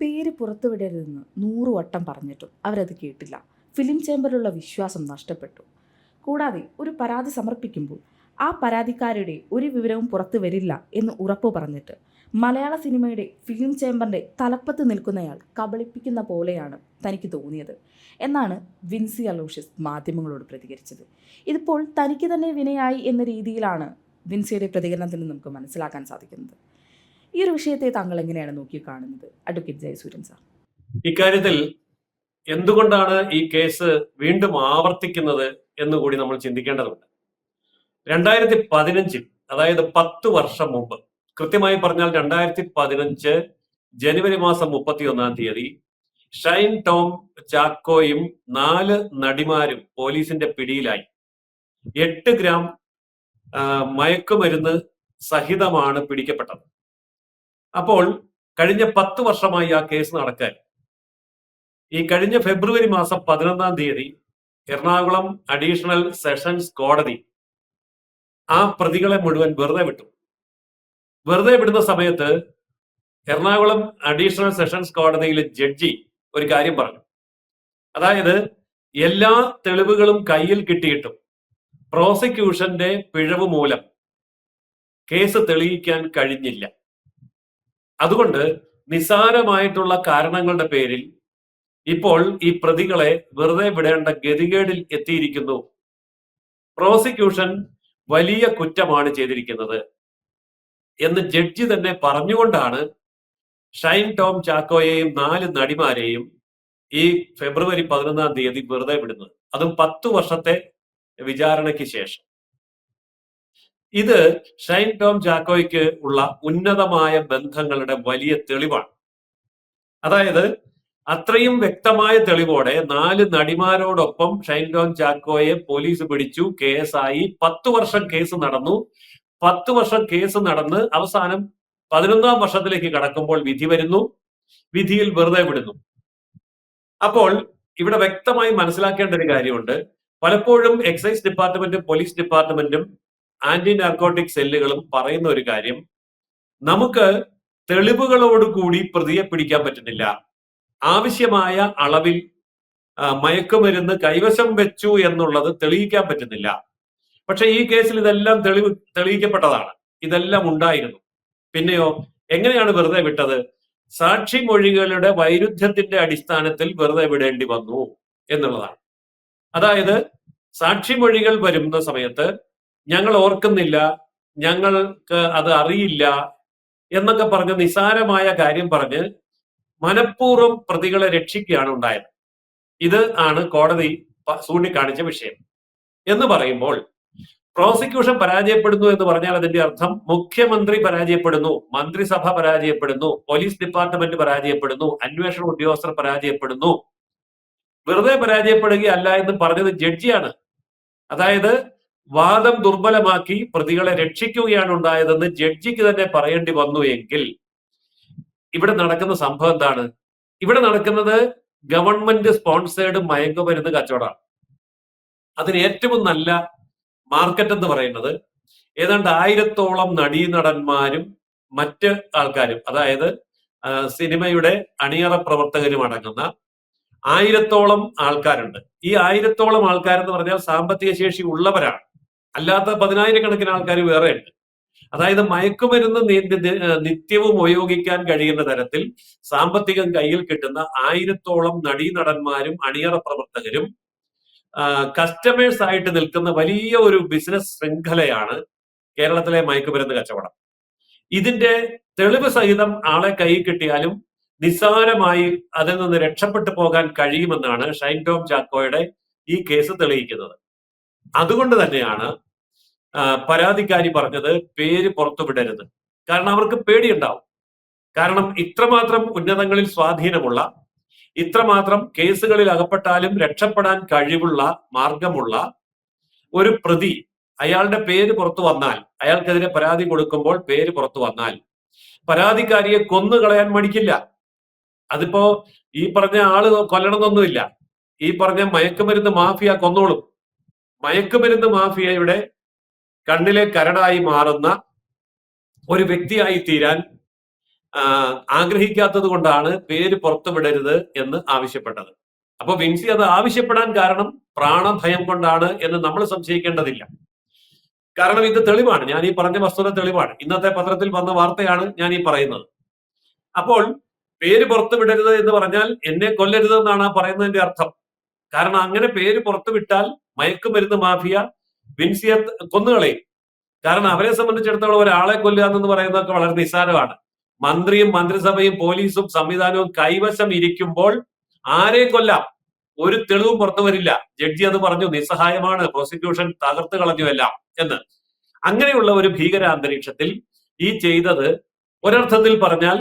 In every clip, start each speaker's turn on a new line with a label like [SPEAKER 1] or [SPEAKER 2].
[SPEAKER 1] പേര് പുറത്തുവിടരുതെന്ന് നൂറ് വട്ടം പറഞ്ഞിട്ടും അവരത് കേട്ടില്ല. ഫിലിം ചേമ്പറിലുള്ള വിശ്വാസം നഷ്ടപ്പെട്ടു. കൂടാതെ ഒരു പരാതി സമർപ്പിക്കുമ്പോൾ ആ പരാതിക്കാരുടെ ഒരു വിവരവും പുറത്തു വരില്ല എന്ന് ഉറപ്പു പറഞ്ഞിട്ട് മലയാള സിനിമയുടെ ഫിലിം ചേംബറിന്റെ തലപ്പത്ത് നിൽക്കുന്നയാൾ കബളിപ്പിക്കുന്ന പോലെയാണ് തനിക്ക് തോന്നിയത്. എന്നാണ് വിൻസി അലോഷ്യസ് മാധ്യമങ്ങളോട് പ്രതികരിച്ചത്. ഇതിപ്പോൾ തനിക്ക് തന്നെ വിനയായി എന്ന രീതിയിലാണ് വിൻസിയുടെ പ്രതികരണത്തിൽ നമുക്ക് മനസ്സിലാക്കാൻ സാധിക്കുന്നത്. ഈ ഒരു വിഷയത്തെ താങ്കൾ എങ്ങനെയാണ് നോക്കി കാണുന്നത് അഡ്വക്കേറ്റ് ജയസൂര്യൻ സാർ
[SPEAKER 2] ഇക്കാര്യത്തിൽ എന്തുകൊണ്ടാണ് ഈ കേസ് വീണ്ടും ആവർത്തിക്കുന്നത് എന്ന് കൂടി നമ്മൾ ചിന്തിക്കേണ്ടതുണ്ട്. രണ്ടായിരത്തി പതിനഞ്ചിൽ അതായത് പത്ത് വർഷം മുമ്പ് കൃത്യമായി പറഞ്ഞാൽ രണ്ടായിരത്തി പതിനഞ്ച് ജനുവരി മാസം മുപ്പത്തി ഒന്നാം തീയതി ഷൈൻ ടോം ചാക്കോയും നാല് നടിമാരും പോലീസിന്റെ പിടിയിലായി. എട്ട് ഗ്രാം മയക്കുമരുന്ന് സഹിതമാണ് പിടിക്കപ്പെട്ടത്. അപ്പോൾ കഴിഞ്ഞ പത്ത് വർഷമായി ആ കേസ് നടക്കാൻ. ഈ കഴിഞ്ഞ ഫെബ്രുവരി മാസം പതിനൊന്നാം തീയതി എറണാകുളം അഡീഷണൽ സെഷൻസ് കോടതി ആ പ്രതികളെ മുഴുവൻ വെറുതെ വിട്ടു. വെറുതെ വിടുന്ന സമയത്ത് എറണാകുളം അഡീഷണൽ സെഷൻസ് കോടതിയിലെ ജഡ്ജി ഒരു കാര്യം പറഞ്ഞു. അതായത് എല്ലാ തെളിവുകളും കയ്യിൽ കിട്ടിയിട്ടും പ്രോസിക്യൂഷന്റെ പിഴവ് മൂലം കേസ് തെളിയിക്കാൻ കഴിഞ്ഞില്ല. അതുകൊണ്ട് നിസാരമായിട്ടുള്ള കാരണങ്ങളുടെ പേരിൽ ഇപ്പോൾ ഈ പ്രതികളെ വെറുതെ വിടേണ്ട ഗതികേടിൽ എത്തിയിരിക്കുന്നു. പ്രോസിക്യൂഷൻ വലിയ കുറ്റമാണ് ചെയ്തിരിക്കുന്നത്. എന്ന് ജഡ്ജി തന്നെ പറഞ്ഞുകൊണ്ടാണ് ഷൈൻ ടോം ചാക്കോയെയും നാല് നടിമാരെയും ഈ ഫെബ്രുവരി പതിനൊന്നാം തീയതി വെറുതെ വിടുന്നത്. അതും പത്തു വർഷത്തെ വിചാരണയ്ക്ക് ശേഷം. ഇത് ഷൈൻ ടോം ചാക്കോയ്ക്ക് ഉള്ള ഉന്നതമായ ബന്ധങ്ങളുടെ വലിയ തെളിവാണ്. അതായത് അത്രയും വ്യക്തമായ തെളിവോടെ നാല് നടിമാരോടൊപ്പം ഷൈൻ ടോം ചാക്കോയെ പോലീസ് പിടിച്ചു കേസായി. പത്ത് വർഷം കേസ് നടന്നു. പത്ത് വർഷം കേസ് നടന്ന് അവസാനം പതിനൊന്നാം വർഷത്തിലേക്ക് കടക്കുമ്പോൾ വിധി വരുന്നു. വിധിയിൽ വെറുതെ വിടുന്നു. അപ്പോൾ ഇവിടെ വ്യക്തമായി മനസ്സിലാക്കേണ്ട ഒരു കാര്യമുണ്ട്. പലപ്പോഴും എക്സൈസ് ഡിപ്പാർട്ട്മെന്റും പോലീസ് ഡിപ്പാർട്ട്മെന്റും ആന്റി നാർക്കോട്ടിക് സെല്ലുകളും പറയുന്ന ഒരു കാര്യം നമുക്ക് തെളിവുകളോട് കൂടി പ്രതിയെ പിടിക്കാൻ പറ്റുന്നില്ല. ആവശ്യമായ അളവിൽ മയക്കുമരുന്ന് കൈവശം വെച്ചു എന്നുള്ളത് തെളിയിക്കാൻ പറ്റുന്നില്ല. പക്ഷെ ഈ കേസിൽ ഇതെല്ലാം തെളിവ് തെളിയിക്കപ്പെട്ടതാണ്. ഇതെല്ലാം ഉണ്ടായിരുന്നു. പിന്നെയോ എങ്ങനെയാണ് വെറുതെ വിട്ടത്? സാക്ഷി മൊഴികളുടെ വൈരുദ്ധ്യത്തിന്റെ അടിസ്ഥാനത്തിൽ വെറുതെ വിടേണ്ടി വന്നു എന്നുള്ളതാണ്. അതായത് സാക്ഷി മൊഴികൾ വരുന്ന സമയത്ത് ഞങ്ങൾ ഓർക്കുന്നില്ല ഞങ്ങൾക്ക് അത് അറിയില്ല എന്നൊക്കെ പറഞ്ഞ് നിസാരമായ കാര്യം പറഞ്ഞ് മനഃപൂർവം പ്രതികളെ രക്ഷിക്കുകയാണ് ഉണ്ടായത്. ഇത് ആണ് കോടതി ചൂണ്ടിക്കാണിച്ച വിഷയം. എന്ന് പറയുമ്പോൾ പ്രോസിക്യൂഷൻ പരാജയപ്പെടുന്നു എന്ന് പറഞ്ഞാൽ അതിന്റെ അർത്ഥം മുഖ്യമന്ത്രി പരാജയപ്പെടുന്നു മന്ത്രിസഭ പരാജയപ്പെടുന്നു പോലീസ് ഡിപ്പാർട്ട്മെന്റ് പരാജയപ്പെടുന്നു അന്വേഷണ ഉദ്യോഗസ്ഥർ പരാജയപ്പെടുന്നു. വെറുതെ പരാജയപ്പെടുകയല്ല എന്ന് പറഞ്ഞത് ജഡ്ജിയാണ്. അതായത് വാദം ദുർബലമാക്കി പ്രതികളെ രക്ഷിക്കുകയാണ് ഉണ്ടായതെന്ന് ജഡ്ജിക്ക് തന്നെ പറയേണ്ടി വന്നു എങ്കിൽ ഇവിടെ നടക്കുന്ന സംഭവം എന്താണ്? ഇവിടെ നടക്കുന്നത് ഗവൺമെന്റ് സ്പോൺസേഡ് മയക്കുമരുന്ന് കച്ചവടമാണ്. അതിന് ഏറ്റവും നല്ല മാർക്കറ്റ് എന്ന് പറയുന്നത് ഏതാണ്ട് ആയിരത്തോളം നടീനടന്മാരും മറ്റ് ആൾക്കാരും അതായത് സിനിമയുടെ അണിയറ പ്രവർത്തകരും അടങ്ങുന്ന ആയിരത്തോളം ആൾക്കാരുണ്ട്. ഈ ആയിരത്തോളം ആൾക്കാരെന്ന് പറഞ്ഞാൽ സാമ്പത്തിക ശേഷി ഉള്ളവരാണ്. അല്ലാത്ത പതിനായിരക്കണക്കിന് ആൾക്കാർ വേറെ ഉണ്ട് അതായത് മയക്കുമരുന്ന് നിത്യവും ഉപയോഗിക്കാൻ കഴിയുന്ന തരത്തിൽ സാമ്പത്തികം കയ്യിൽ കിട്ടുന്ന ആയിരത്തോളം നടീനടന്മാരും അണിയറ പ്രവർത്തകരും കസ്റ്റമേഴ്സ് ആയിട്ട് നിൽക്കുന്ന വലിയ ഒരു ബിസിനസ് ശൃംഖലയാണ് കേരളത്തിലെ മയക്കുമരുന്ന് കച്ചവടം. ഇതിന്റെ തെളിവ് സഹിതം ആളെ കൈ കിട്ടിയാലും നിസ്സാരമായി അതിൽ നിന്ന് രക്ഷപ്പെട്ടു പോകാൻ കഴിയുമെന്നാണ് ഷൈൻ ടോം ചാക്കോയുടെ ഈ കേസ് തെളിയിക്കുന്നത്. അതുകൊണ്ട് തന്നെയാണ് പരാതിക്കാരി പറഞ്ഞത് പേര് പുറത്തു വിടരുത്. കാരണം അവർക്ക് പേടിയുണ്ടാവും. കാരണം ഇത്രമാത്രം ഉന്നതങ്ങളിൽ സ്വാധീനമുള്ള ഇത്രമാത്രം കേസുകളിൽ അകപ്പെട്ടാലും രക്ഷപ്പെടാൻ കഴിവുള്ള മാർഗമുള്ള ഒരു പ്രതി അയാളുടെ പേര് പുറത്തു വന്നാൽ അയാൾക്കെതിരെ പരാതി കൊടുക്കുമ്പോൾ പേര് പുറത്തു വന്നാൽ പരാതിക്കാരിയെ കൊന്നു കളയാൻ മടിക്കില്ല. അതിപ്പോ ഈ പറഞ്ഞ ആൾ കൊല്ലണമെന്നൊന്നുമില്ല. ഈ പറഞ്ഞ മയക്കുമരുന്ന് മാഫിയ കൊന്നോളും. മയക്കുമരുന്ന് മാഫിയയുടെ കണ്ണിലെ കരടായി മാറുന്ന ഒരു വ്യക്തിയായി തീരാൻ ആഗ്രഹിക്കാത്തത് കൊണ്ടാണ് പേര് പുറത്തുവിടരുത് എന്ന് ആവശ്യപ്പെട്ടത്. അപ്പൊ വിൻസി അത് ആവശ്യപ്പെടാൻ കാരണം പ്രാണഭയം കൊണ്ടാണ് എന്ന് നമ്മൾ സംശയിക്കേണ്ടതില്ല. കാരണം ഇത് തെളിവാണ്. ഞാൻ ഈ പറഞ്ഞ വസ്തുത തെളിവാണ്. ഇന്നത്തെ പത്രത്തിൽ വന്ന വാർത്തയാണ് ഞാൻ ഈ പറയുന്നത്. അപ്പോൾ പേര് പുറത്തു വിടരുത് എന്ന് പറഞ്ഞാൽ എന്നെ കൊല്ലരുത് എന്നാണ് ആ പറയുന്നതിന്റെ അർത്ഥം. കാരണം അങ്ങനെ പേര് പുറത്തു വിട്ടാൽ മയക്കുമരുന്ന് മാഫിയ വിൻസിയെ കൊന്നുകളയും. കാരണം അവരെ സംബന്ധിച്ചിടത്തോളം ഒരാളെ കൊല്ലുക എന്ന് പറയുന്നതൊക്കെ വളരെ നിസ്സാരമാണ്. മന്ത്രിയും മന്ത്രിസഭയും പോലീസും സംവിധാനവും കൈവശം ഇരിക്കുമ്പോൾ ആരെ കൊല്ലാം? ഒരു തെളിവും പുറത്തു വരില്ല. ജഡ്ജി അത് പറഞ്ഞു നിസ്സഹായമാണ് പ്രോസിക്യൂഷൻ തകർത്ത് കളഞ്ഞു എല്ലാം എന്ന്. അങ്ങനെയുള്ള ഒരു ഭീകരാന്തരീക്ഷത്തിൽ ഈ ചെയ്തത് ഒരർത്ഥത്തിൽ പറഞ്ഞാൽ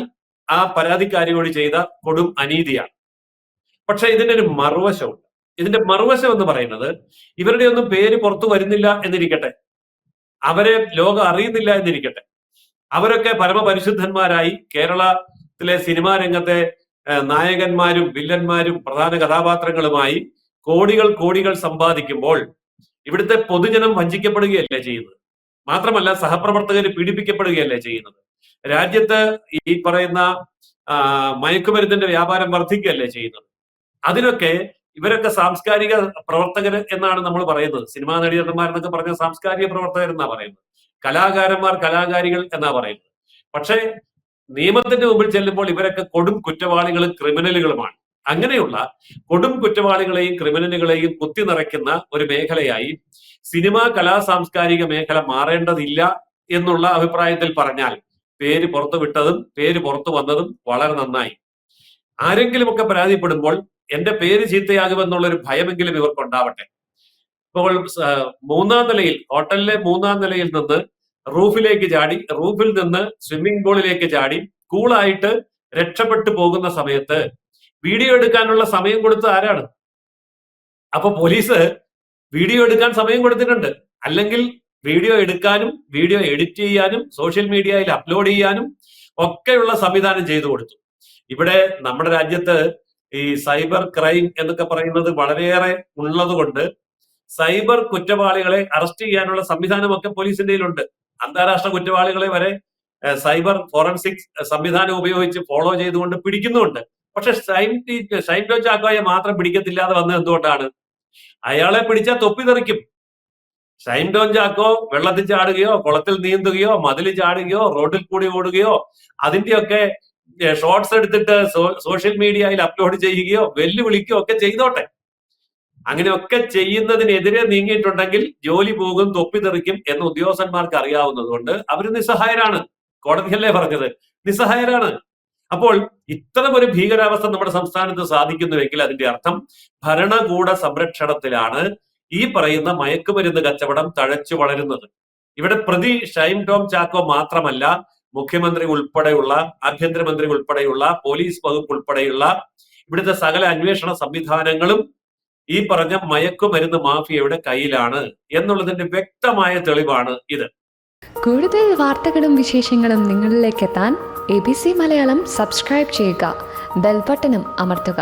[SPEAKER 2] ആ പരാതിക്കാരിയോട് ചെയ്ത കൊടും അനീതിയാണ്. പക്ഷെ ഇതിന്റെ ഒരു മറുവശമുണ്ട്. ഇതിന്റെ മറുവശം എന്ന് പറയുന്നത് ഇവരുടെ ഒന്നും പേര് പുറത്തു വരുന്നില്ല എന്നിരിക്കട്ടെ. അവരെ ലോകം അറിയുന്നില്ല എന്നിരിക്കട്ടെ. അവരൊക്കെ പരമപരിശുദ്ധന്മാരായി കേരളത്തിലെ സിനിമാ രംഗത്തെ നായകന്മാരും വില്ലന്മാരും പ്രധാന കഥാപാത്രങ്ങളുമായി കോടികൾ കോടികൾ സമ്പാദിക്കുമ്പോൾ ഇവിടുത്തെ പൊതുജനം വഞ്ചിക്കപ്പെടുകയല്ലേ ചെയ്യുന്നത്? മാത്രമല്ല സഹപ്രവർത്തകർ പീഡിപ്പിക്കപ്പെടുകയല്ലേ ചെയ്യുന്നത്? രാജ്യത്ത് ഈ പറയുന്ന മയക്കുമരുന്നിന്റെ വ്യാപാരം വർദ്ധിക്കുകയല്ലേ ചെയ്യുന്നത്? അതിനൊക്കെ ഇവരൊക്കെ സാംസ്കാരിക പ്രവർത്തകർ എന്നാണ് നമ്മൾ പറയുന്നത്. സിനിമാ നടികന്മാരെന്നൊക്കെ പറഞ്ഞ സാംസ്കാരിക പ്രവർത്തകർ എന്നാ പറയുന്നത്. കലാകാരന്മാർ കലാകാരികൾ എന്നാ പറയുന്നത്. പക്ഷേ നിയമത്തിന്റെ മുമ്പിൽ ചെല്ലുമ്പോൾ ഇവരൊക്കെ കൊടും കുറ്റവാളികളും ക്രിമിനലുകളുമാണ്. അങ്ങനെയുള്ള കൊടും കുറ്റവാളികളെയും ക്രിമിനലുകളെയും കുത്തി നിറയ്ക്കുന്ന ഒരു മേഖലയായി സിനിമാ കലാ സാംസ്കാരിക മേഖല മാറേണ്ടതില്ല എന്നുള്ള അഭിപ്രായത്തിൽ പറഞ്ഞാൽ പേര് പുറത്തു വിട്ടതും പേര് പുറത്തു വന്നതും വളരെ നന്നായി. ആരെങ്കിലുമൊക്കെ പരാതിപ്പെടുമ്പോൾ എന്റെ പേര് ചീത്തയാകുമെന്നുള്ള ഒരു ഭയമെങ്കിലും ഇവർക്ക് ഉണ്ടാവട്ടെ ഇപ്പോൾ മൂന്നാം നിലയിൽ ഹോട്ടലിലെ മൂന്നാം നിലയിൽ നിന്ന് റൂഫിലേക്ക് ചാടി റൂഫിൽ നിന്ന് സ്വിമ്മിംഗ് പൂളിലേക്ക് ചാടി കൂളായിട്ട് രക്ഷപ്പെട്ടു പോകുന്ന സമയത്ത് വീഡിയോ എടുക്കാനുള്ള സമയം കൊടുത്ത ആരാണ്? അപ്പൊ പോലീസ് വീഡിയോ എടുക്കാൻ സമയം കൊടുത്തിട്ടുണ്ട്. അല്ലെങ്കിൽ വീഡിയോ എടുക്കാനും വീഡിയോ എഡിറ്റ് ചെയ്യാനും സോഷ്യൽ മീഡിയയിൽ അപ്ലോഡ് ചെയ്യാനും ഒക്കെയുള്ള സംവിധാനം ചെയ്തു കൊടുത്തു. ഇവിടെ നമ്മുടെ രാജ്യത്ത് ഈ സൈബർ ക്രൈം എന്നൊക്കെ പറയുന്നത് വളരെയേറെ ഉള്ളതുകൊണ്ട് സൈബർ കുറ്റവാളികളെ അറസ്റ്റ് ചെയ്യാനുള്ള സംവിധാനമൊക്കെ പോലീസിന്റെ കയ്യിലുണ്ട്. അന്താരാഷ്ട്ര കുറ്റവാളികളെ വരെ സൈബർ ഫോറൻസിക് സംവിധാനം ഉപയോഗിച്ച് ഫോളോ ചെയ്തുകൊണ്ട് പിടിക്കുന്നുണ്ട് പക്ഷെ ഷൈൻ ഷൈൻ ടോം മാത്രം പിടിക്കത്തില്ലാതെ വന്നത് എന്തുകൊണ്ടാണ്? അയാളെ പിടിച്ചാൽ തൊപ്പി തെറിക്കും. ഷൈൻ ടോം ചാക്കോ വെള്ളത്തിൽ ചാടുകയോ കുളത്തിൽ നീന്തുകയോ മതിൽ ചാടുകയോ റോഡിൽ കൂടി ഓടുകയോ അതിന്റെയൊക്കെ ഷോർട്സ് എടുത്തിട്ട് സോഷ്യൽ മീഡിയയിൽ അപ്ലോഡ് ചെയ്യുകയോ വെല്ലുവിളിക്കുകയോ ഒക്കെ ചെയ്തോട്ടെ. അങ്ങനെയൊക്കെ ചെയ്യുന്നതിനെതിരെ നീങ്ങിയിട്ടുണ്ടെങ്കിൽ ജോലി പോകും തൊപ്പി തെറിക്കും എന്ന് ഉദ്യോഗസ്ഥന്മാർക്ക് അറിയാവുന്നതുകൊണ്ട് അവർ നിസ്സഹായരാണ്. കോടതിയല്ലേ പറഞ്ഞത്? നിസ്സഹായരാണ്. അപ്പോൾ ഇത്തരം ഒരു ഭീകരാവസ്ഥ നമ്മുടെ സംസ്ഥാനത്ത് സാധിക്കുന്നുവെങ്കിൽ അതിന്റെ അർത്ഥം ഭരണകൂട സംരക്ഷണത്തിലാണ് ഈ പറയുന്ന മയക്കുമരുന്ന് കച്ചവടം തഴച്ചു വളരുന്നത്. ഇവിടെ പ്രതി ഷൈം ടോം ചാക്കോ മാത്രമല്ല മുഖ്യമന്ത്രി ഉൾപ്പെടെയുള്ള ആഭ്യന്തരമന്ത്രി ഉൾപ്പെടെയുള്ള പോലീസ് വകുപ്പ് ഉൾപ്പെടെയുള്ള ഇവിടുത്തെ സകല അന്വേഷണ സംവിധാനങ്ങളും ഈ പറഞ്ഞ മയക്കുമരുന്ന് മാഫിയയുടെ കയ്യിലാണ് എന്നുള്ളതിന്റെ വ്യക്തമായ തെളിവാണ് ഇത്.
[SPEAKER 3] കൂടുതൽ വാർത്തകളും വിശേഷങ്ങളും നിങ്ങളിലേക്ക് എത്താൻ A B C Malayalam subscribe ചെയ്യുക ബെൽബട്ടനും അമർത്തുക.